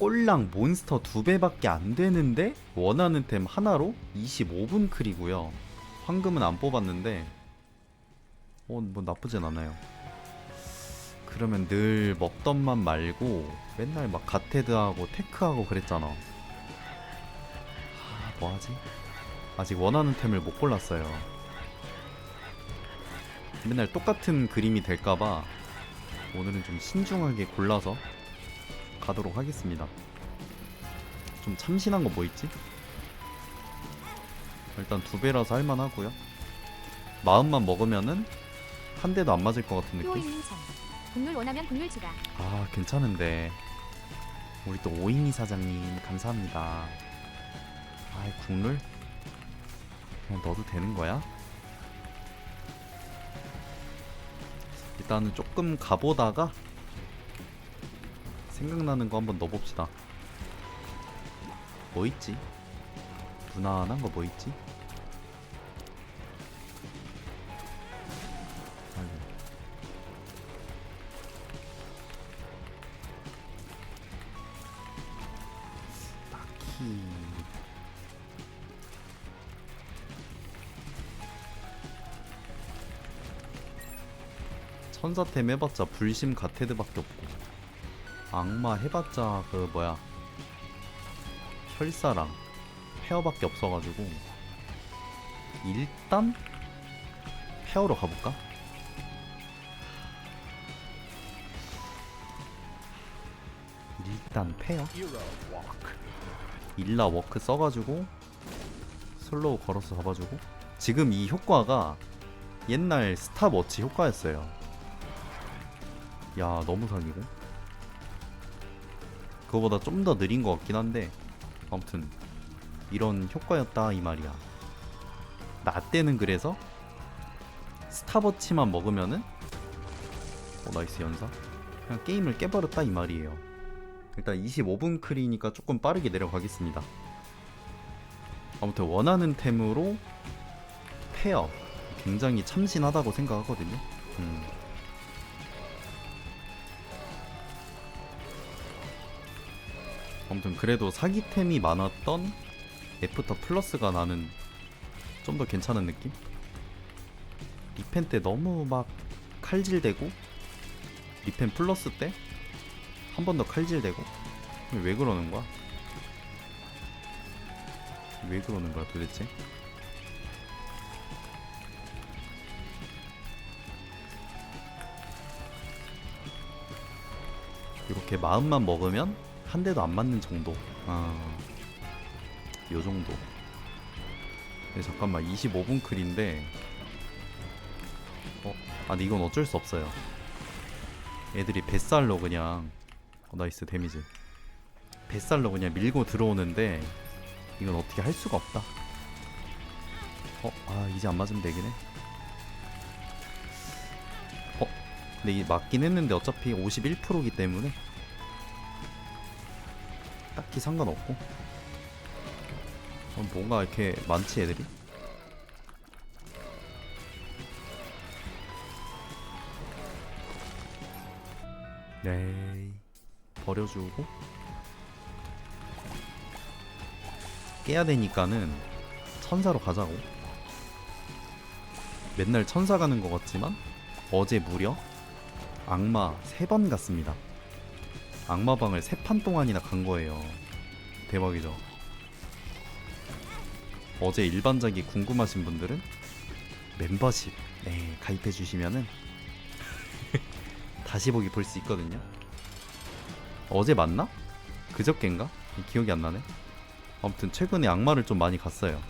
꼴랑 몬스터 두 배밖에 안 되는데 원하는 템 하나로 25분 클이고요. 황금은 안 뽑았는데 어 뭐 나쁘진 않아요. 그러면 늘 먹던 만 말고 맨날 막 가테드하고 테크하고 그랬잖아. 아, 뭐하지? 아직 원하는 템을 못 골랐어요. 맨날 똑같은 그림이 될까봐 오늘은 좀 신중하게 골라서 가도록 하겠습니다. 좀 참신한 거 뭐 있지? 일단 두 배라서 할만하고요. 마음만 먹으면은 한 대도 안 맞을 것 같은 느낌? 국룰 원하면 국룰 추가 아 괜찮은데 우리 또 오이미 사장님 감사합니다 아이 국룰 그냥 넣어도 되는 거야? 일단은 조금 가보다가 생각나는 거 한번 넣어봅시다 뭐 있지? 무난한 거 뭐 있지? 딱히 천사템 해봤자 불심 가테드밖에 없고 악마 해봤자 그 뭐야? 혈사랑 페어밖에 없어가지고 일단 페어로 가볼까? 일단 페어? 일라 워크 써가지고 슬로우 걸어서 잡아주고 지금 이 효과가 옛날 스탑워치 효과였어요. 야 너무 사기고 그거보다 좀 더 느린 것 같긴 한데 아무튼 이런 효과였다 이 말이야 나 때는 그래서 스탑워치만 먹으면은 어 나이스 연사 그냥 게임을 깨버렸다 이 말이에요 일단 25분 클이니까 조금 빠르게 내려가겠습니다. 아무튼 원하는 템으로 페어 굉장히 참신하다고 생각하거든요. 음. 아무튼 그래도 사기템이 많았던 애프터 플러스가 나는 좀 더 괜찮은 느낌? 리펜 때 너무 막 칼질되고 리펜 플러스 때 한 번 더 칼질되고 왜 그러는 거야? 왜 그러는 거야 도대체? 이렇게 마음만 먹으면 한 대도 안 맞는 정도. 아, 요 정도. 네, 잠깐만 25분 클인데. 어, 아, 근데 이건 어쩔 수 없어요. 애들이 뱃살로 그냥 어, 나이스 데미지 뱃살로 그냥 밀고 들어오는데 이건 어떻게 할 수가 없다 어? 아 이제 안 맞으면 되긴 해 어? 근데 이게 맞긴 했는데 어차피 51%기 때문에 딱히 상관없고. 어, 뭔가 이렇게 많지 애들이? 네 버려주고. 깨야 되니까는 천사로 가자고. 맨날 천사 가는 것 같지만 어제 무려 악마 세번 갔습니다 악마방을 세 판 동안이나 간 거예요 대박이죠 어제 일반작이 궁금하신 분들은 멤버십 네, 가입해 주시면은 다시 보기 볼 수 있거든요 어제 맞나? 그저께인가? 기억이 안 나네. 아무튼 최근에 악마를 좀 많이 갔어요.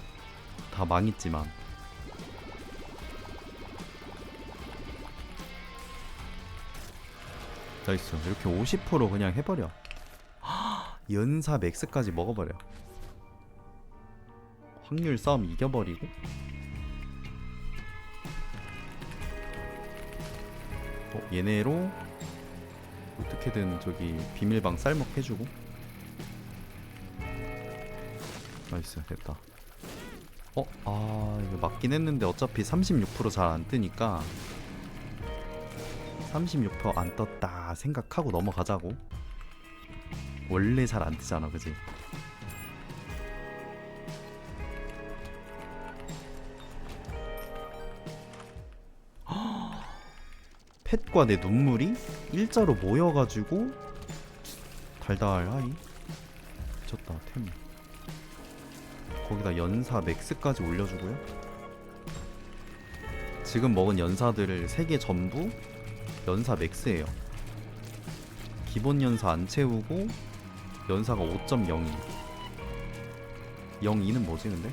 다 망했지만. 나이스. 이렇게 50% 그냥 해버려. 연사 맥스까지 먹어버려. 확률 싸움 이겨버리고. 어, 얘네로 어떻게든 저기 비밀방 쌀먹 해주고 나이스 됐다 어? 아 이거 맞긴 했는데 어차피 36%잘 안 뜨니까 36%안 떴다 생각하고 넘어가자고. 원래 잘 안 뜨잖아 그지? 펫과 내 눈물이 일자로 모여가지고 달달하이. 미쳤다 템. 거기다 연사 맥스까지 올려주고요. 지금 먹은 연사들을 3개 전부 연사 맥스예요. 기본 연사 안 채우고 연사가 5.02 02는 뭐지 근데?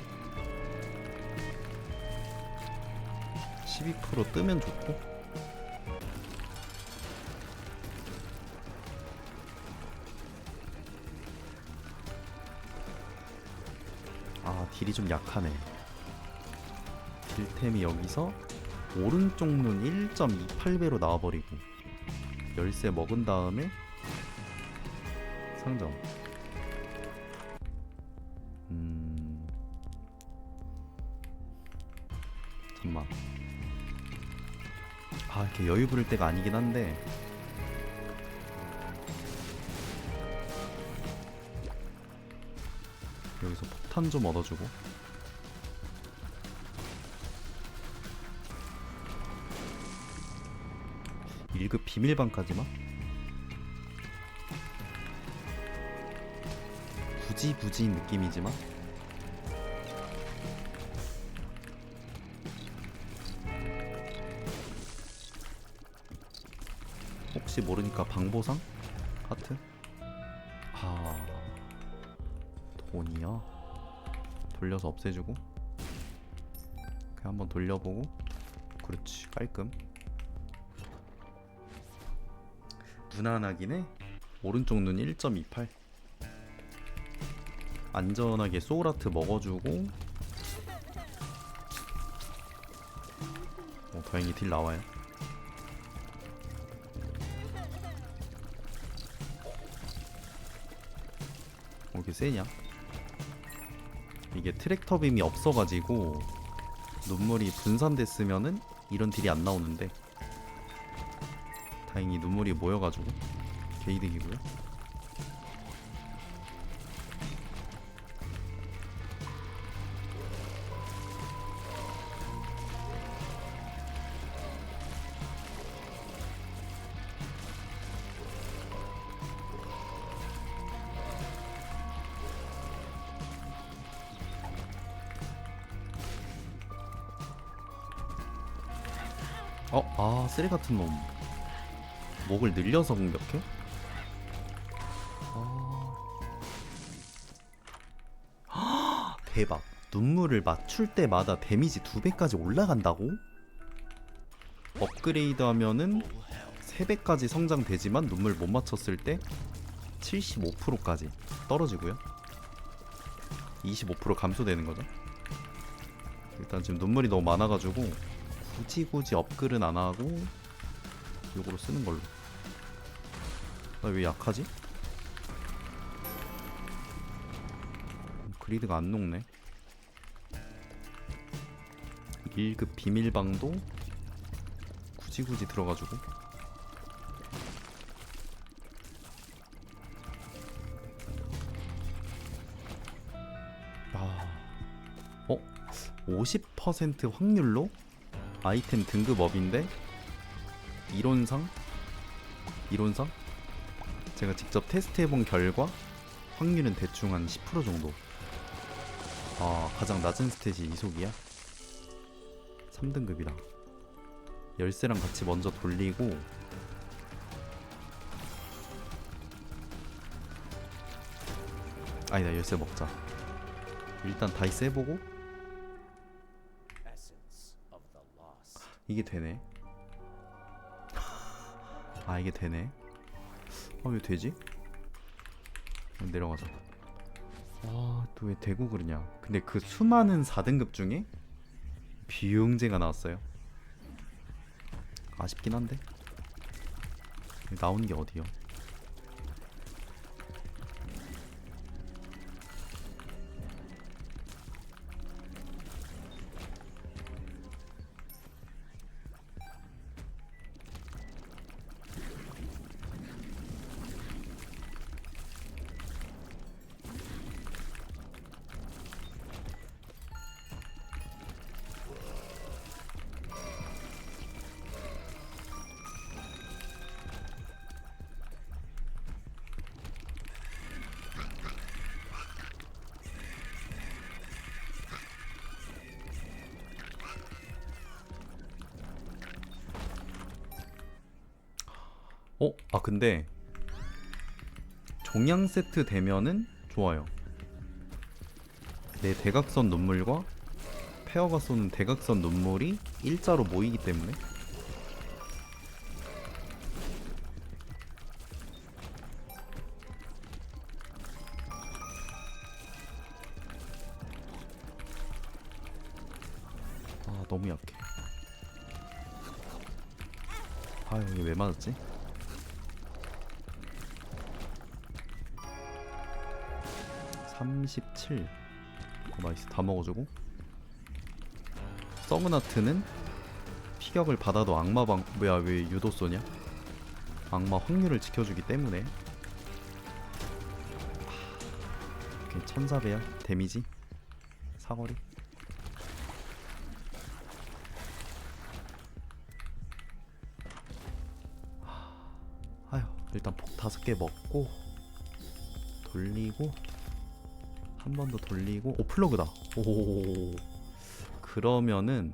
12% 뜨면 좋고. 아 딜이 좀 약하네. 딜템이 여기서 오른쪽 눈 1.28배로 나와버리고 열쇠 먹은 다음에 상점. 음. 잠만. 아 이렇게 여유 부릴 때가 아니긴 한데. 여기서 폭탄 좀 얻어주고 일급 비밀방까지만? 굳이 굳이 느낌이지만? 혹시 모르니까 방보상? 하트? 아 돈이요? 돌려서 없애주고? 그냥 한번 돌려보고? 그렇지 깔끔 무난하긴 해. 오른쪽 눈 1.28 안전하게 소울아트 먹어주고. 어, 다행히 딜 나와요. 어, 이렇게 세냐? 이게 트랙터 빔이 없어가지고 눈물이 분산됐으면은 이런 딜이 안 나오는데 다행히 눈물이 모여가지고 개이득이고요 어? 아 쓰레 같은 놈 목을 늘려서 공격해? 아. 대박 눈물을 맞출 때마다 데미지 두 배까지 올라간다고? 업그레이드 하면은 3배까지 성장되지만 눈물 못 맞췄을 때 75%까지 떨어지고요 25% 감소되는 거죠 일단 지금 눈물이 너무 많아가지고 굳이 굳이 업글은 안 하고 요거로 쓰는 걸로 나 왜 약하지? 그리드가 안 녹네. 1급 비밀방도 굳이 굳이 들어가지고. 아, 어? 50% 확률로 아이템 등급 업인데? 이론상? 이론상 제가 직접 테스트해본 결과 확률은 대충 한 10% 정도. 아 가장 낮은 스탯이 이속이야? 3등급이라. 열쇠랑 같이 먼저 돌리고 아니다 열쇠 먹자. 일단 다이스 해보고 이게 되네. 아 이게 되네 아왜 되지? 내려가자. 아또 왜 되고 그러냐. 근데 그 수많은 4등급 중에 비용제가 나왔어요. 아쉽긴 한데. 나오는 게 어디요 어? 아 근데 종양 세트 되면은 좋아요. 내 대각선 눈물과 페어가 쏘는 대각선 눈물이 일자로 모이기 때문에 아 너무 약해. 아유 이게 왜 맞았지? (37) 어, 나이스. 다 먹어주고. 서그나트는 피격을 받아도 악마방 뭐야 왜 유도 쏘냐? 악마 확률을 지켜주기 때문에. 오케이 1400야? 데미지? 사거리? 아휴 일단 폭 다섯 개 먹고 돌리고 한 번 더 돌리고 오 플러그다. 오. 그러면은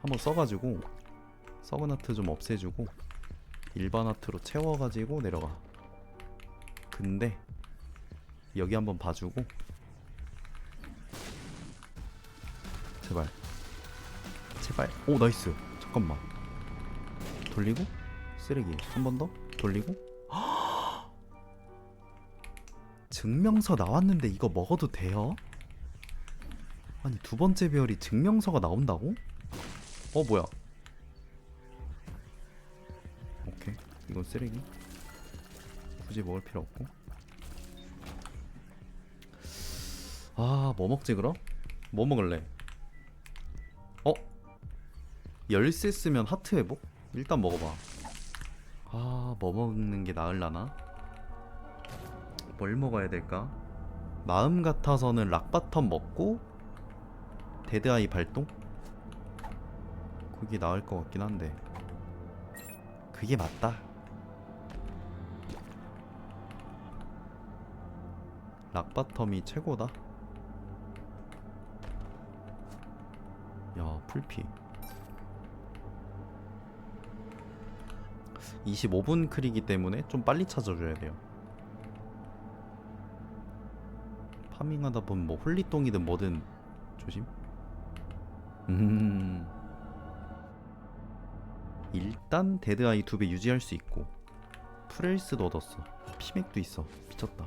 한번 써가지고 썩은 하트 좀 없애주고 일반 하트로 채워가지고 내려가. 근데 여기 한번 봐주고. 제발. 제발. 오 나이스. 잠깐만. 돌리고 쓰레기. 한 번 더 돌리고 증명서 나왔는데 이거 먹어도 돼요? 아니 두 번째 별이 증명서가 나온다고? 어 뭐야 오케이 이건 쓰레기 굳이 먹을 필요 없고 아 뭐 먹지 그럼? 뭐 먹을래? 어? 열쇠 쓰면 하트 회복? 일단 먹어봐 아 뭐 먹는 게 나을라나? 뭘 먹어야 될까? 마음 같아서는 락바텀 먹고 데드아이 발동? 그게 나을 것 같긴 한데. 그게 맞다. 락바텀이 최고다. 야 풀피. 25분 클이기 때문에 좀 빨리 찾아줘야 돼요 파밍하다 보면 뭐 홀리똥이든 뭐든 조심. 음. 일단 데드아이 두 배 유지할 수 있고 프레일스도 얻었어. 피맥도 있어. 미쳤다.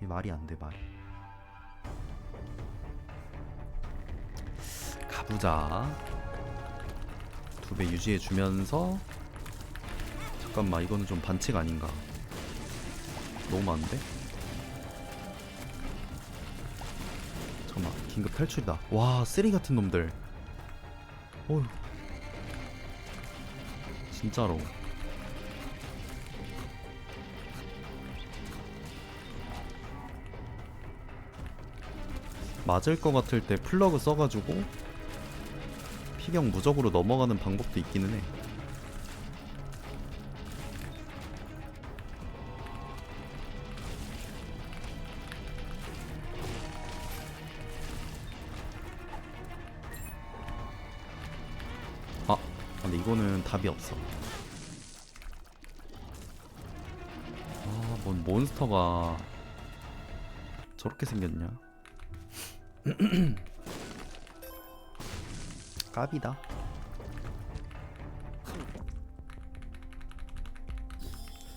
이 말이 안 돼 말이 가보자. 두 배 유지해 주면서 잠깐만 이거는 좀 반칙 아닌가? 너무 많은데 잠깐만 긴급 탈출이다. 와 쓰리 같은 놈들. 어휴. 진짜로. 맞을 것 같을 때 플러그 써가지고 피경 무적으로 넘어가는 방법도 있기는 해 답이 없어. 아, 뭔 몬스터가 저렇게 생겼냐? 까비다.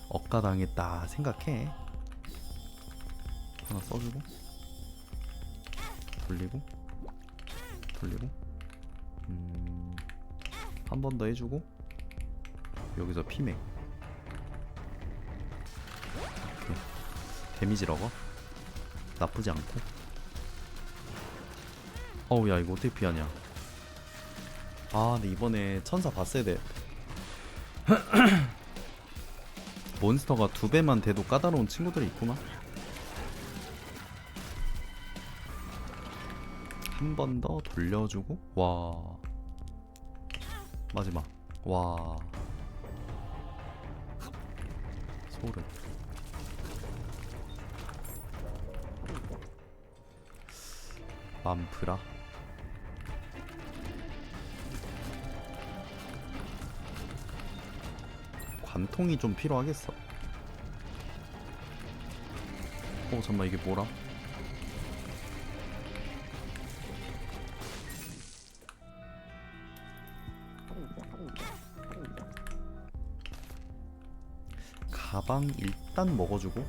억가당했다 생각해. 하나 써주고 돌리고 돌리고 음. 한 번 더 해주고 여기서 피맥. 데미지 러거 나쁘지 않고. 어우 야 이거 어떻게 피하냐. 아 근데 이번에 천사 봤어야 돼. 몬스터가 두 배만 돼도 까다로운 친구들이 있구나. 한 번 더 돌려주고 와. 마지막. 와 소름 맘프라 관통이 좀 필요하겠어. 어 잠만 이게 뭐라? 가방 일단 먹어주고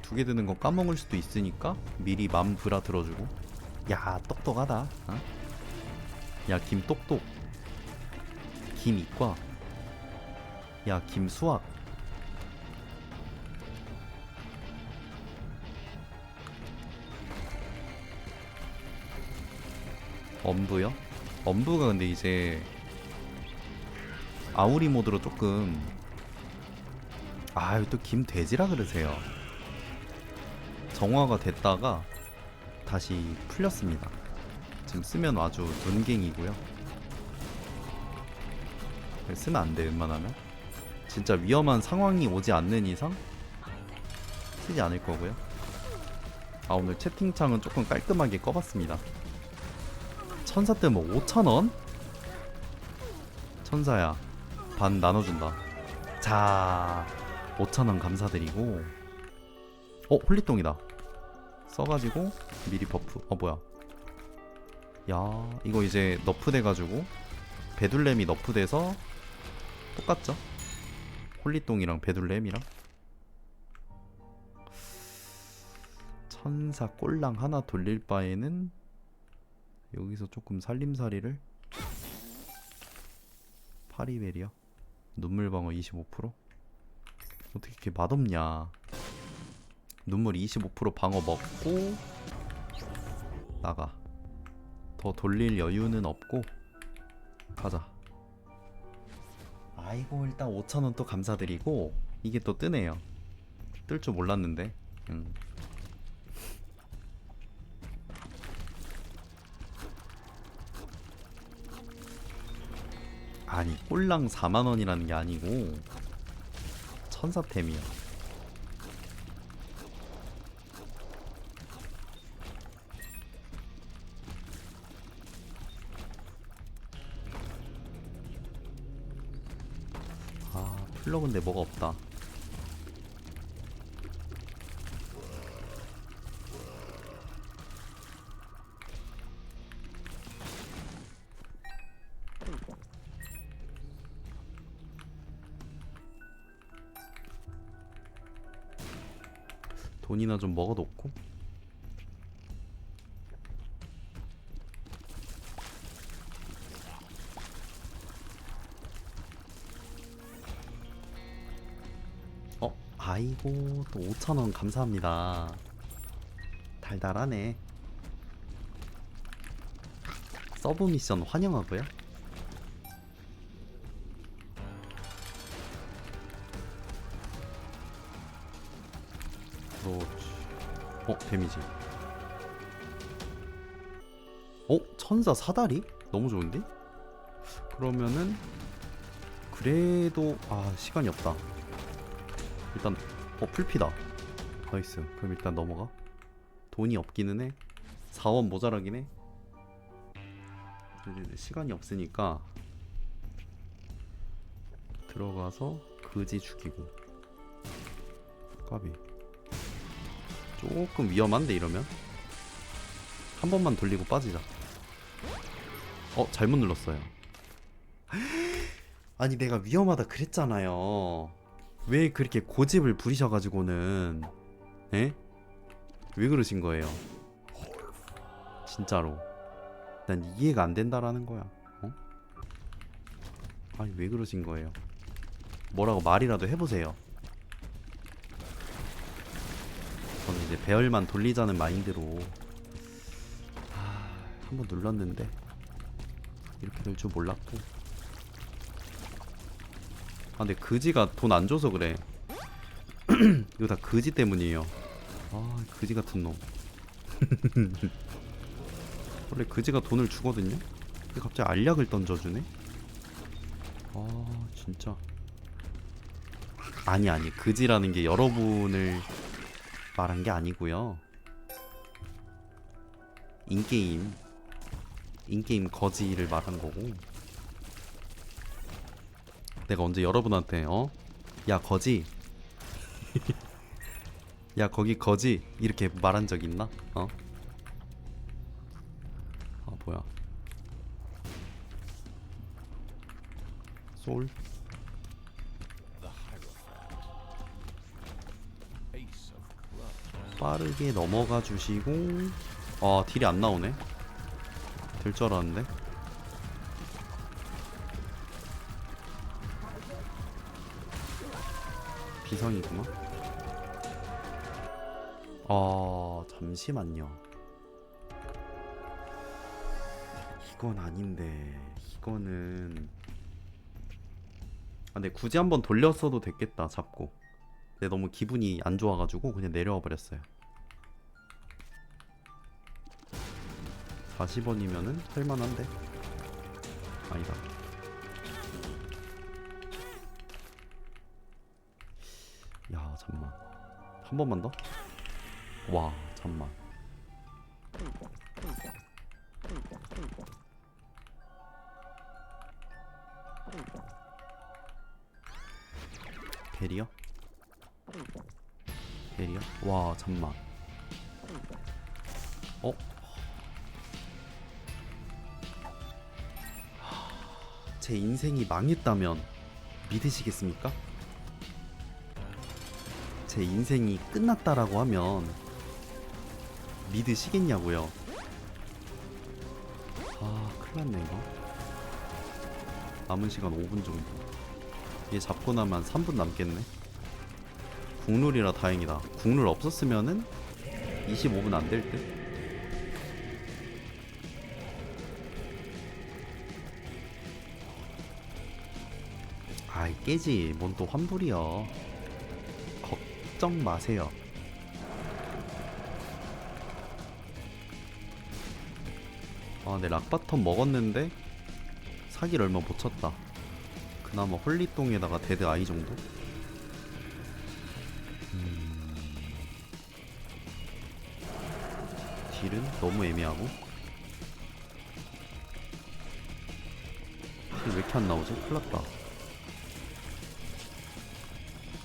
두 개 드는 거 까먹을 수도 있으니까 미리 맘 브라 들어주고. 야 똑똑하다. 어? 야 김 똑똑. 김 이과. 야 김 수학. 엄부요? 엄부가 근데 이제 아우리 모드로 조금 아유 또 김돼지라 그러세요. 정화가 됐다가 다시 풀렸습니다. 지금 쓰면 아주 눈갱이고요. 쓰면 안돼 웬만하면. 진짜 위험한 상황이 오지 않는 이상 쓰지 않을 거고요. 아 오늘 채팅창은 조금 깔끔하게 꺼봤습니다. 천사 때 뭐 5천원? 천사야 반 나눠준다. 자 5천원 감사드리고. 어 홀리똥이다. 써가지고 미리 버프. 어 뭐야. 야 이거 이제 너프 돼가지고 베둘렘이 너프 돼서 똑같죠? 홀리똥이랑 베둘렘이랑? 천사 꼴랑 하나 돌릴 바에는 여기서 조금 살림살이를? 파리베리야 눈물방어 25% 어떻게 이렇게 맛없냐. 눈물 25% 방어 먹고 나가. 더 돌릴 여유는 없고 가자. 아이고 일단 5천원 또 감사드리고 이게 또 뜨네요. 뜰 줄 몰랐는데. 음. 아니 꼴랑 4만원이라는 게 아니고 천사템이야 아 플러그인데 뭐가 없다 돈이나 좀 먹어놓고. 어 아이고 또 5천원 감사합니다. 달달하네. 서브 미션 환영하고요 데미지. 어? 천사 사다리? 너무 좋은데? 그러면은 그래도 아 시간이 없다. 일단 어 풀피다. 나이스. 그럼 일단 넘어가. 돈이 없기는 해. 4원 모자라긴 해. 시간이 없으니까 들어가서 그지 죽이고. 까비 조금 위험한데 이러면? 한 번만 돌리고 빠지자. 어 잘못 눌렀어요. 아니 내가 위험하다 그랬잖아요. 왜 그렇게 고집을 부리셔가지고는 에? 왜 그러신 거예요? 진짜로. 난 이해가 안 된다라는 거야. 어? 아니 왜 그러신 거예요? 뭐라고 말이라도 해보세요 저는 이제 배열만 돌리자는 마인드로 아, 한번 눌렀는데 이렇게 될 줄 몰랐고. 아 근데 그지가 돈 안 줘서 그래. 이거 다 그지 때문이에요. 아 그지 같은 놈. 원래 그지가 돈을 주거든요? 근데 갑자기 알약을 던져주네? 아 진짜. 아니 아니. 그지라는 게 여러분을 말한 게 아니고요. 인게임 인게임 거지를 말한 거고 내가 언제 여러분한테 어? 야 거지 야 거기 거지 이렇게 말한 적 있나? 어? 아 뭐야 소 빠르게 넘어가 주시고 아 딜이 안 나오네. 될 줄 알았는데. 비상이구나 아 잠시만요. 이건 아닌데 이거는. 아, 근데 굳이 한번 돌렸어도 됐겠다 잡고 근데 너무 기분이 안 좋아가지고 그냥 내려와 버렸어요. 40원이면은 할만한데? 아니다. 야 잠만. 한 번만 더? 와 잠만. 베리어? 베리어? 와 잠만 어? 제 인생이 망했다면 믿으시겠습니까? 제 인생이 끝났다라고 하면 믿으시겠냐고요? 아, 큰일 났네 이거. 남은 시간 5분 정도. 얘 잡고 나면 3분 남겠네. 국룰이라 다행이다. 국룰 없었으면은 25분 안 될 듯. 아이 깨지 뭔 또 환불이여 걱정 마세요 아 내 락바텀 먹었는데 사기를 얼마 못 쳤다 그나마 홀리똥에다가 데드 아이 정도? 딜은 너무 애매하고. 딜왜 이렇게 안 나오지? 큰일 났다.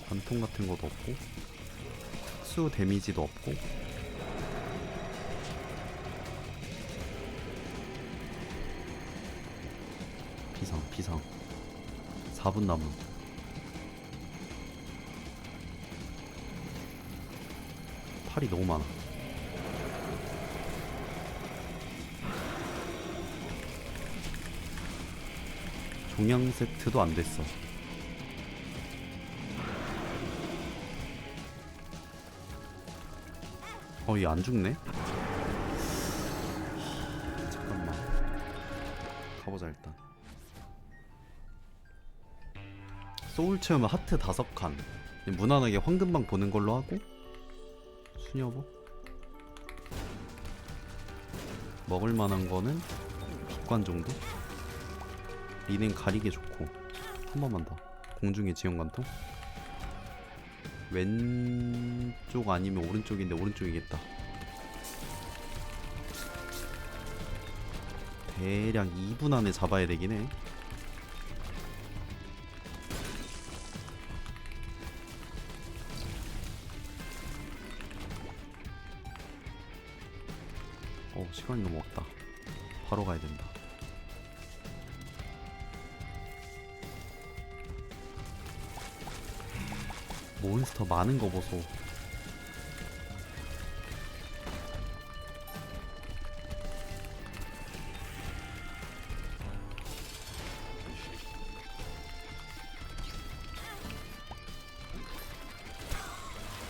관통 같은 것도 없고 특수 데미지도 없고. 비상 비상. 4분 남은. 팔이 너무 많아 종양 세트도 안 됐어 어, 얘 안 죽네? 하, 잠깐만. 가보자, 일단. 소울 체험은 하트 다섯 칸. 무난하게 황금방 보는 걸로 하고. 수녀보. 먹을 만한 거는 빛관 정도? 리는 가리개 좋고. 한 번만 더. 공중의 지형관통. 왼쪽 아니면 오른쪽인데 오른쪽이겠다. 대략 2분 안에 잡아야 되긴 해. 어, 시간이 너무 없다. 바로 가야 된다. 몬스터 많은 거 보소.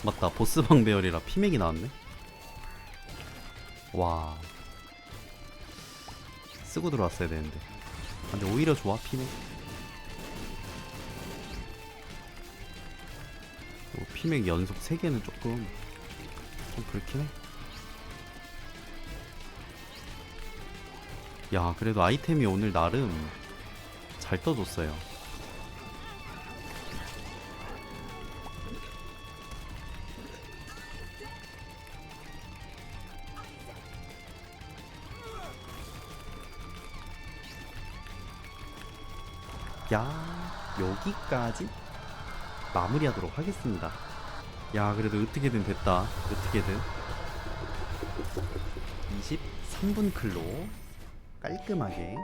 맞다 보스방 배열이라 피맥이 나왔네? 와. 쓰고 들어왔어야 되는데. 아, 근데 오히려 좋아 피맥 피맥 연속 3개는 조금 좀 그렇긴 해. 야, 그래도 아이템이 오늘 나름 잘 떠줬어요. 야. 여기까지 마무리하도록 하겠습니다. 야 그래도 어떻게든 됐다. 어떻게든 23분 클로 깔끔하게